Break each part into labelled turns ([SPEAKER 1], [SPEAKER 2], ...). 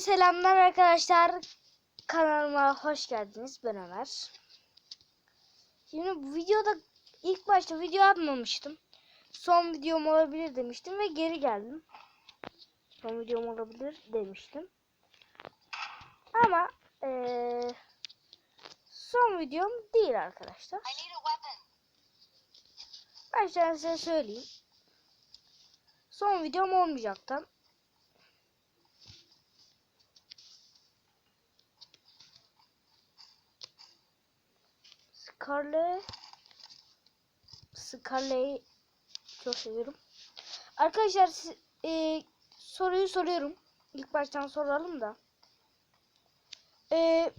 [SPEAKER 1] Selamlar arkadaşlar. Kanalıma hoş geldiniz. Ben Ömer. Şimdi bu videoda ilk başta video yapmamıştım. Son videom olabilir demiştim ve geri geldim. Son videom olabilir demiştim. Ama eee, son videom değil arkadaşlar. Baştan size söyleyeyim. Son videom olmayacaktı. Scarlet Scarlet'i çok seviyorum. Arkadaşlar e, soruyu soruyorum. İlk baştan soralım da. E,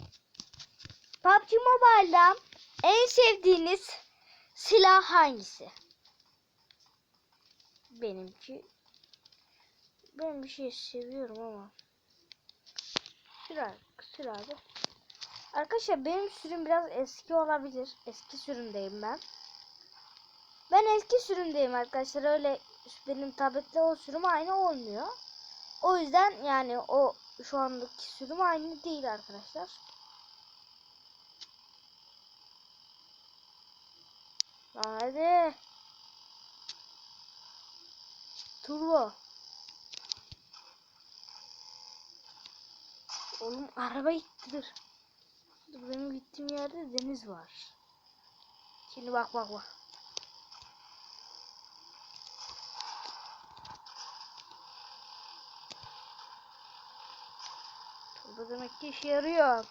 [SPEAKER 1] PUBG Mobile'da en sevdiğiniz silah hangisi? Benimki ben bir şey seviyorum ama silah silahı Arkadaşlar benim sürüm biraz eski olabilir. Eski sürümdeyim ben. Ben eski sürümdeyim arkadaşlar. Öyle benim tablette o sürüm aynı olmuyor. O yüzden yani o şu andaki sürüm aynı değil arkadaşlar. Hadi. Turbo. Oğlum araba. Dur, Benim gittiğim yerde deniz var. Şimdi bak bak bak. Turbo demek ki işe yarıyor.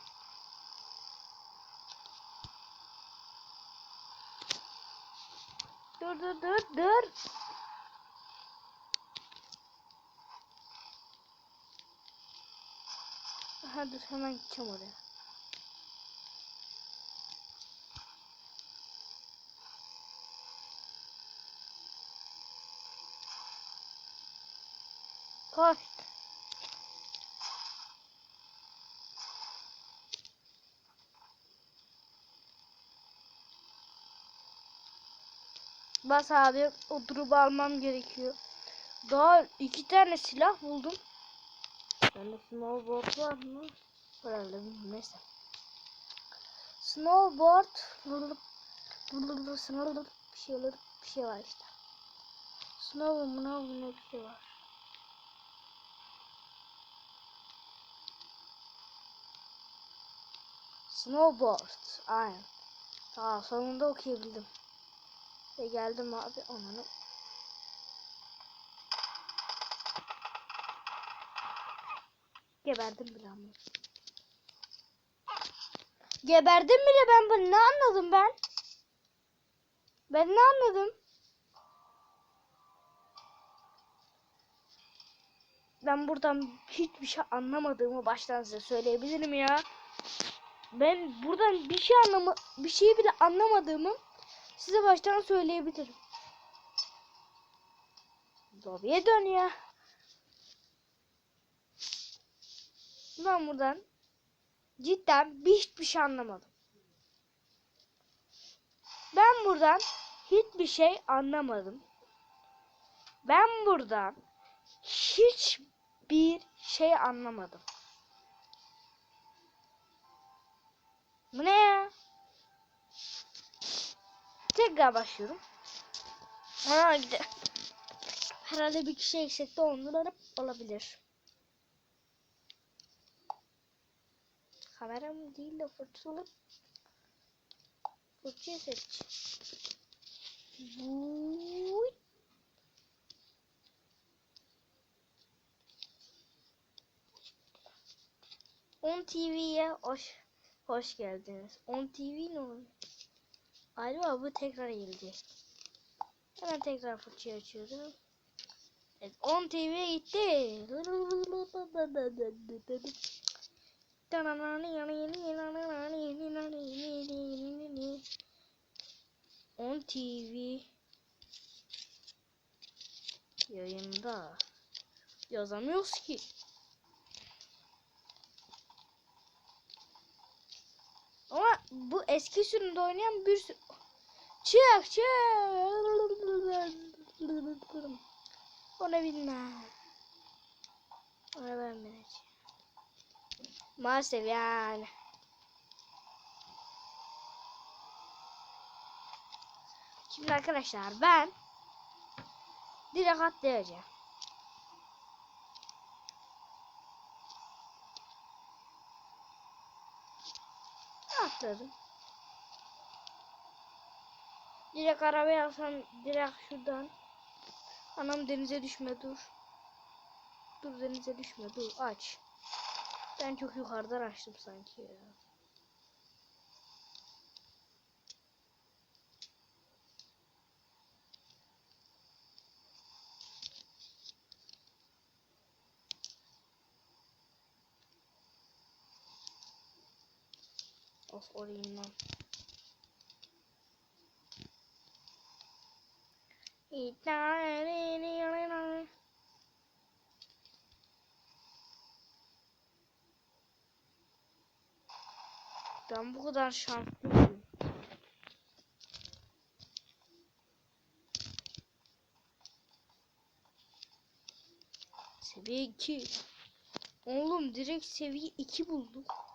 [SPEAKER 1] Dur dur dur dur. Aha dur hemen gideceğim oraya. Koş. Bas abi oturup almam gerekiyor. Daha iki tane silah buldum. Bende snowboard var mı? Herhalde neyse. Snowboard vurulup vurulup snowboard bir şeyler bir şey var işte. Snow mu ne bir şey var. Snowboard. Aynen. Tamam sonunda okuyabildim. Ve geldim abi onu. Geberdim bile ama. Geberdim bile ben bunu ne anladım ben? Ben ne anladım? Ben buradan hiçbir şey anlamadığımı baştan size söyleyebilirim ya. Ben buradan bir şey anlama bir şeyi bile anlamadığımı size baştan söyleyebilirim. Lobiye dön ya. Ben buradan cidden bir hiçbir şey anlamadım. Ben buradan hiçbir şey anlamadım. Ben buradan hiçbir şey anlamadım. Bu ne ya? Tekrar başlıyorum. Herhalde, herhalde bir kişi eksikti onları olabilir. Kameram değil de fırçalı. Fırçayı seç. Vuy. On TV'ye hoş hoş geldiniz. On TV ne oluyor? Galiba bu tekrar gelecek. Hemen tekrar fırçayı açıyorum. Evet 10 TV'ye gitti. 10 TV yayında yazamıyoruz ki. Ama bu eski sürümde oynayan bir sürü... Çık çık. Onu bilmem. Maalesef yani. Şimdi arkadaşlar ben direkt atlayacağım. Atladım. Direkt arabaya alsam direkt şuradan. Anam denize düşme dur. Dur denize düşme dur aç. Ben çok yukarıdan açtım sanki ya. Of orayı lan. Ben bu kadar şanslıyım. Seviye 2. Oğlum direkt seviye 2 bulduk.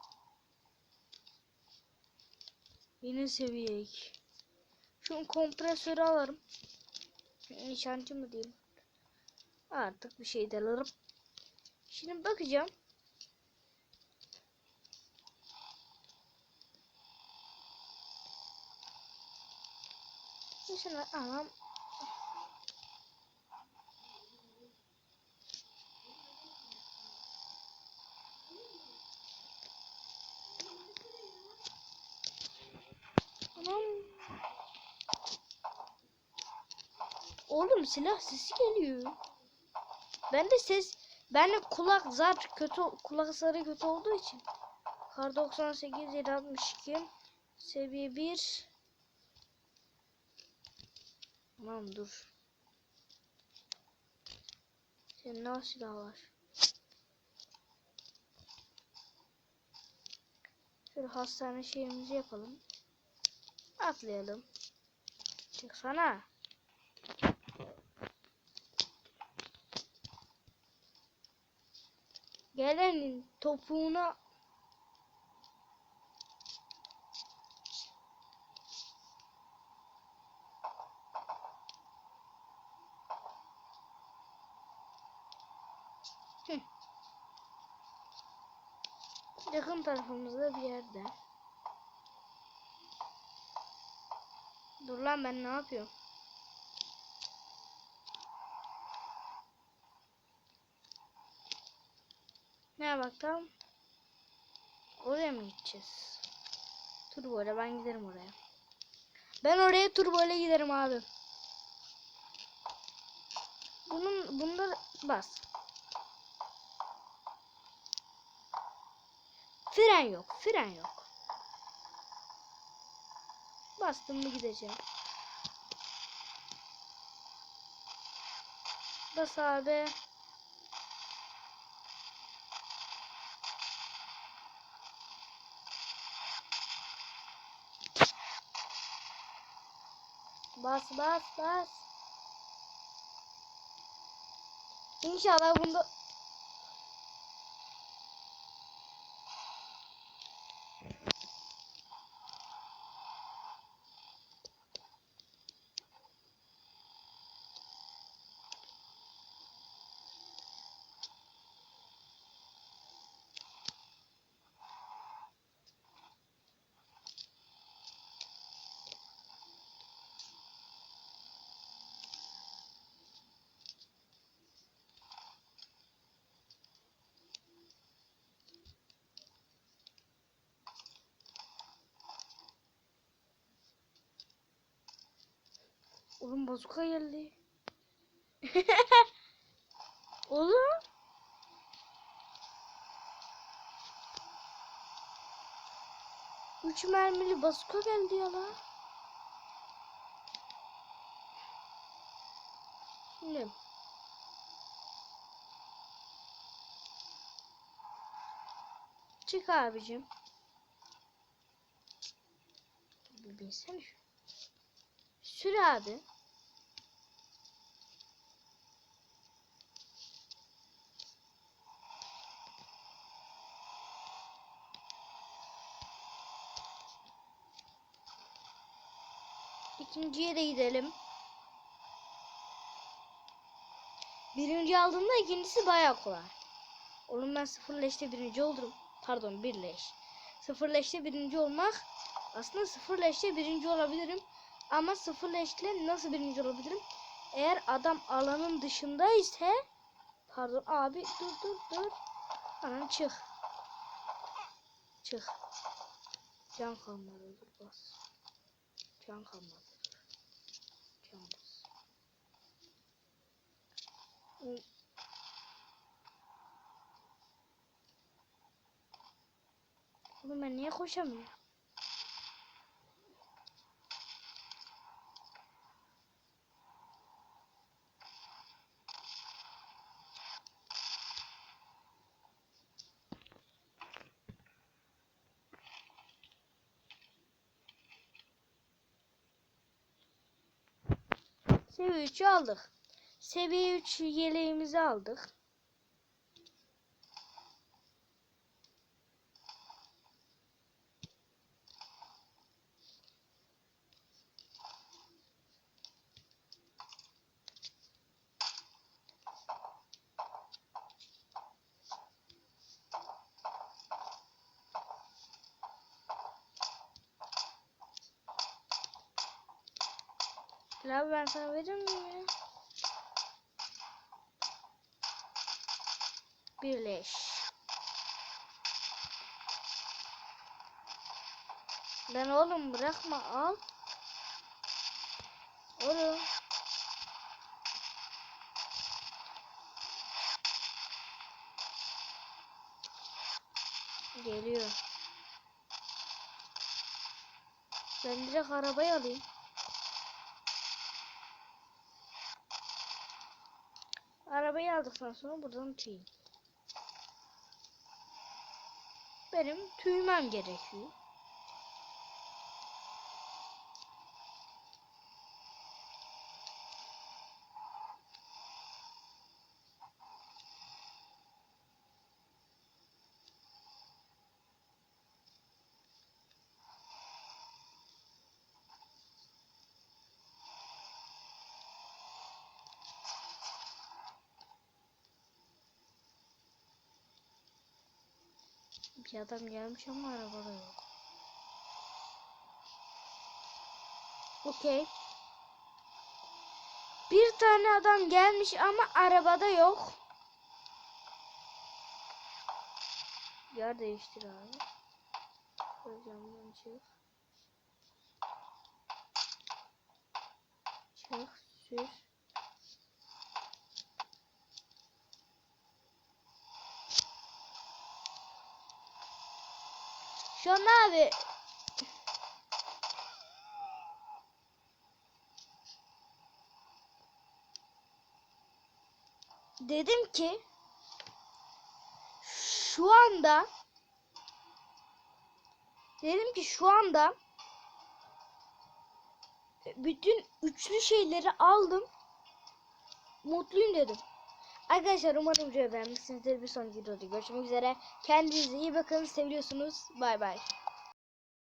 [SPEAKER 1] Yine seviye 2. Şu kompresörü alırım. Nişancı mı diyeyim? Artık bir şey de alırım. Şimdi bakacağım. Mesela anam Anam Oğlum silah sesi geliyor. Ben de ses ben de kulak zar kötü kulak zarı kötü olduğu için. Kar 98 762 seviye 1 Tamam dur. Senin ne silah var? Şöyle hastane şeyimizi yapalım. Atlayalım. Çıksana. Gelenin topuğuna. Yakın tarafımızda bir yerde. Dur lan ben ne yapıyorum? Ne bakalım? Oraya mı gideceğiz? Turbo ile ben giderim oraya. Ben oraya turbo ile giderim abi. Bunun bunda bas. Fren yok, fren yok. Bastım mı gideceğim. Bas abi. Bas bas bas. İnşallah bunda Oğlum bazuka geldi. Oğlum. Üç mermili bazuka geldi ya lan. Şimdi. Çık abicim. Bir binsene şu. Sür abi. İkinciye de gidelim. Birinci aldığımda ikincisi bayağı kolay. Oğlum ben sıfır leşte birinci oldum. Pardon bir leş. Sıfır leşte birinci olmak aslında sıfır leşte birinci olabilirim. Ama sıfır leşle nasıl birinci olabilirim? Eğer adam alanın dışında ise pardon abi dur dur dur. Anan çık. Çık. Can kalmadı bas. Can kalmadı. Can bas. Hı. Oğlum ben niye koşamıyorum? Seviye 3'ü aldık. Seviye 3 yeleğimizi aldık. Abi ben sana verir miyim? Birleş. Ben oğlum bırakma al. Oğlum. Geliyor. Ben direkt arabayı alayım. Arabayı aldıktan sonra buradan tüyeyim. Benim tüymem gerekiyor. Bir adam gelmiş ama arabada yok. Okey. Bir tane adam gelmiş ama arabada yok. Yer değiştir abi. Şöyle camdan çık. Çık, sür. Şu an abi dedim ki şu anda dedim ki şu anda bütün üçlü şeyleri aldım. Mutluyum dedim. Arkadaşlar umarım videoyu beğenmişsinizdir. Bir sonraki videoda görüşmek üzere. Kendinize iyi bakın. Seviyorsunuz. Bay bay.